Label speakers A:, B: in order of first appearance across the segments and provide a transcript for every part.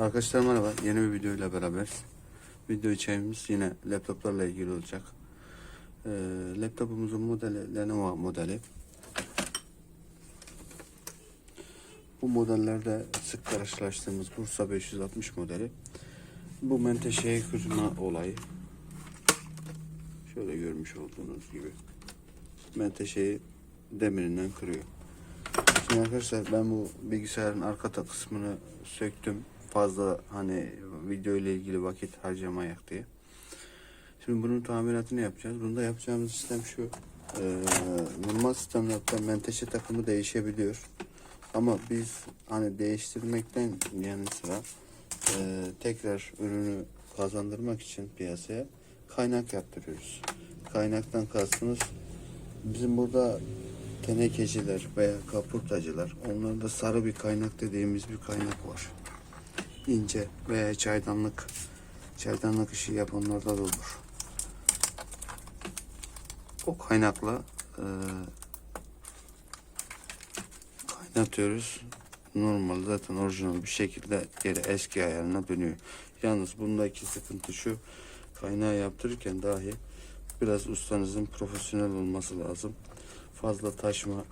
A: Arkadaşlar merhaba. Yeni bir video ile beraber. Video içeriğimiz yine laptoplarla ilgili olacak. Ee, laptopumuzun modeli Lenovo modeli. Bu modellerde sık karşılaştığımız Bursa 560 modeli. Bu menteşeyi kırma olayı. Şöyle görmüş olduğunuz gibi. Menteşeyi demirinden kırıyor. Şimdi arkadaşlar ben bu bilgisayarın arka kısmını söktüm. Fazla hani video ile ilgili vakit harcamayak diye. Şimdi bunun tamiratını yapacağız. Bunda yapacağımız sistem şu. Ee, normal sistemlerde menteşe takımı değişebiliyor. Ama biz hani değiştirmekten yanı sıra e, tekrar ürünü kazandırmak için piyasaya kaynak yaptırıyoruz. Kaynaktan kastımız bizim burada tenekeciler veya kapurtacılar onlarda sarı bir kaynak dediğimiz bir kaynak var. İnce veya çaydanlık çaydanlık işi yapanlarda da olur. O kaynakla e, kaynatıyoruz. Normal zaten orijinal bir şekilde geri eski ayarına dönüyor. Yalnız bundaki sıkıntı şu kaynağı yaptırırken dahi biraz ustanızın profesyonel olması lazım. Fazla taşma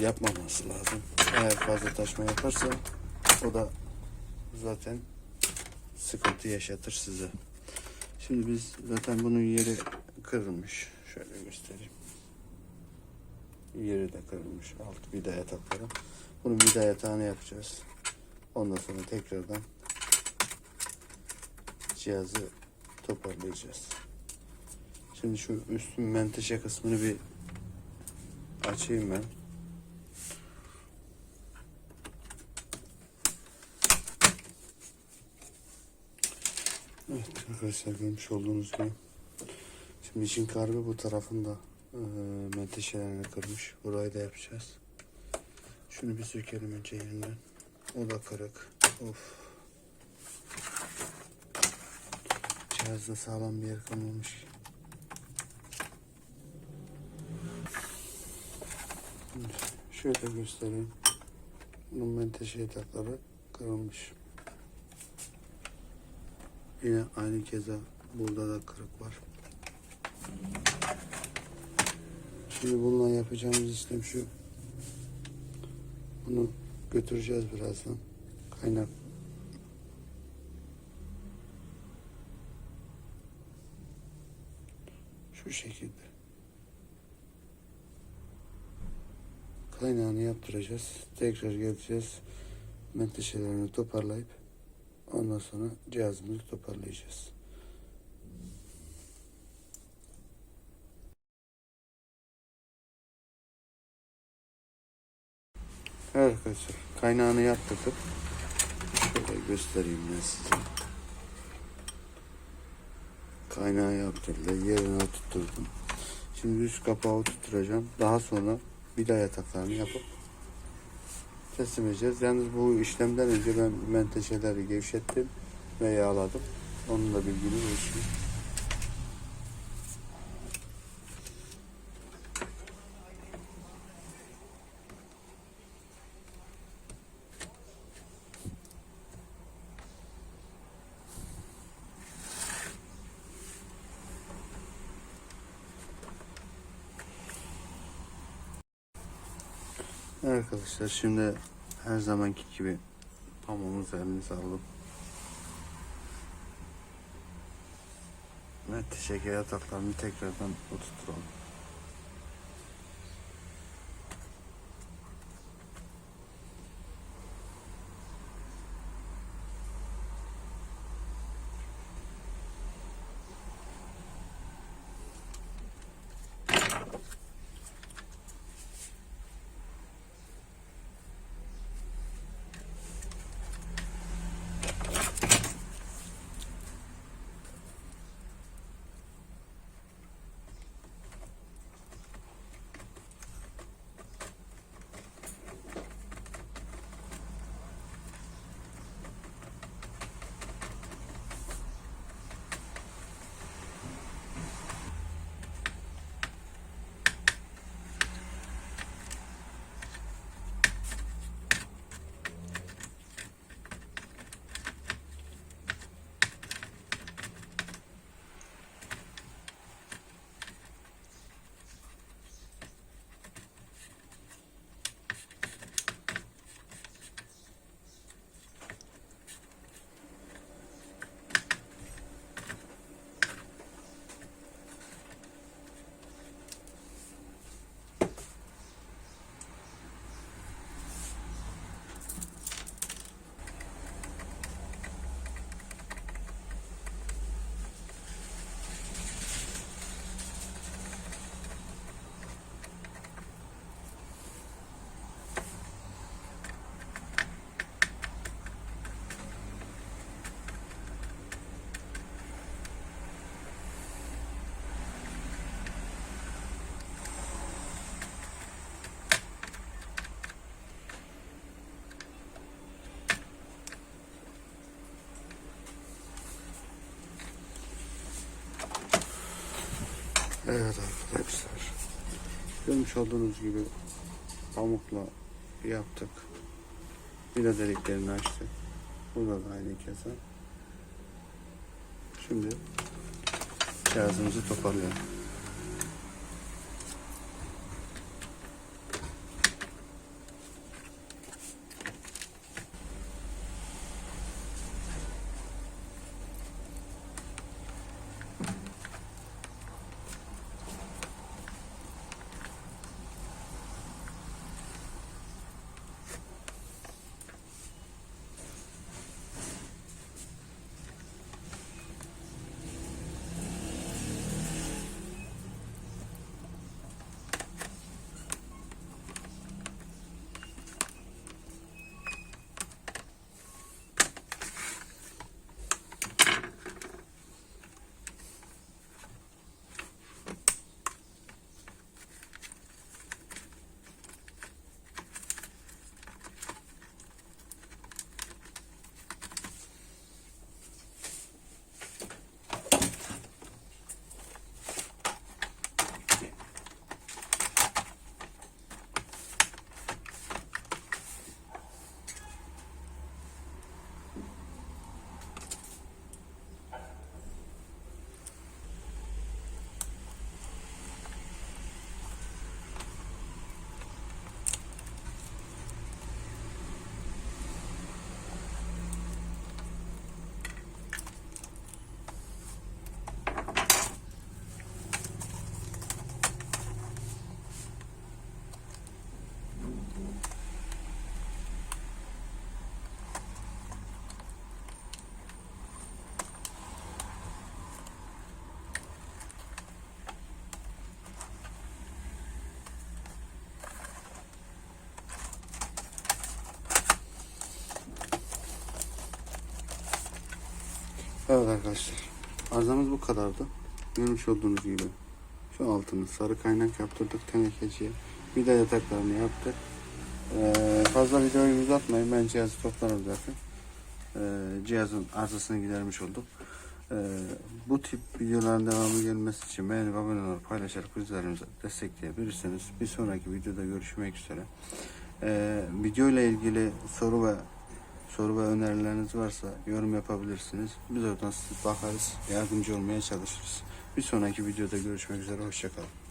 A: yapmaması lazım. Eğer fazla taşma yaparsa o da zaten sıkıntı yaşatır size. Şimdi biz zaten bunun yeri kırılmış. Şöyle göstereyim. Yeri de kırılmış. Alt vida yatakları. Bunu vida yatağını yapacağız. Ondan sonra tekrardan cihazı toparlayacağız. Şimdi şu üstün menteşe kısmını bir açayım ben. Evet arkadaşlar görmüş olduğunuz gibi. Şimdi işin karbi bu tarafında e, menteşelerini kırmış. Burayı da yapacağız. Şunu bir sökelim önce yerinden. O da kırık. Of. Cihazda sağlam bir yer kalmamış. Şöyle göstereyim. Bunun menteşe yatakları kırılmış. Yine aynı keza burada da kırık var. Şimdi bununla yapacağımız işlem şu. Bunu götüreceğiz birazdan. Kaynak. Şu şekilde. Kaynağını yaptıracağız. Tekrar geleceğiz. Menteşelerini toparlayıp ondan sonra cihazımızı toparlayacağız. Evet arkadaşlar kaynağını yaptırdık. Şöyle göstereyim ben size. Kaynağı yaptırdı. Yerine tutturdum. Şimdi üst kapağı tutturacağım. Daha sonra vida yataklarını yapıp teslim edeceğiz. Yalnız bu işlemden önce ben menteşeleri gevşettim ve yağladım. Onun da bilgini olsun. Arkadaşlar şimdi her zamanki gibi pamuğumuzu elimize alıp ve şeker yataklarını tekrardan oturtalım. Görmüş olduğunuz gibi pamukla yaptık. Vida deliklerini açtık. Burada da aynı keza. Şimdi cihazımızı toparlayalım. Arkadaşlar. Arızamız bu kadardı. Görmüş olduğunuz gibi. Şu altını sarı kaynak yaptırdık tenekeciye. Bir de yataklarını yaptık. Ee, fazla videoyu uzatmayın. Ben cihazı toplarım zaten. Ee, cihazın arızasını gidermiş olduk. Ee, bu tip videoların devamı gelmesi için beğenip abone olup paylaşarak bizlerimize destekleyebilirsiniz. Bir sonraki videoda görüşmek üzere. Ee, video ile ilgili soru ve soru ve önerileriniz varsa yorum yapabilirsiniz. Biz oradan siz bakarız, yardımcı olmaya çalışırız. Bir sonraki videoda görüşmek üzere, hoşçakalın.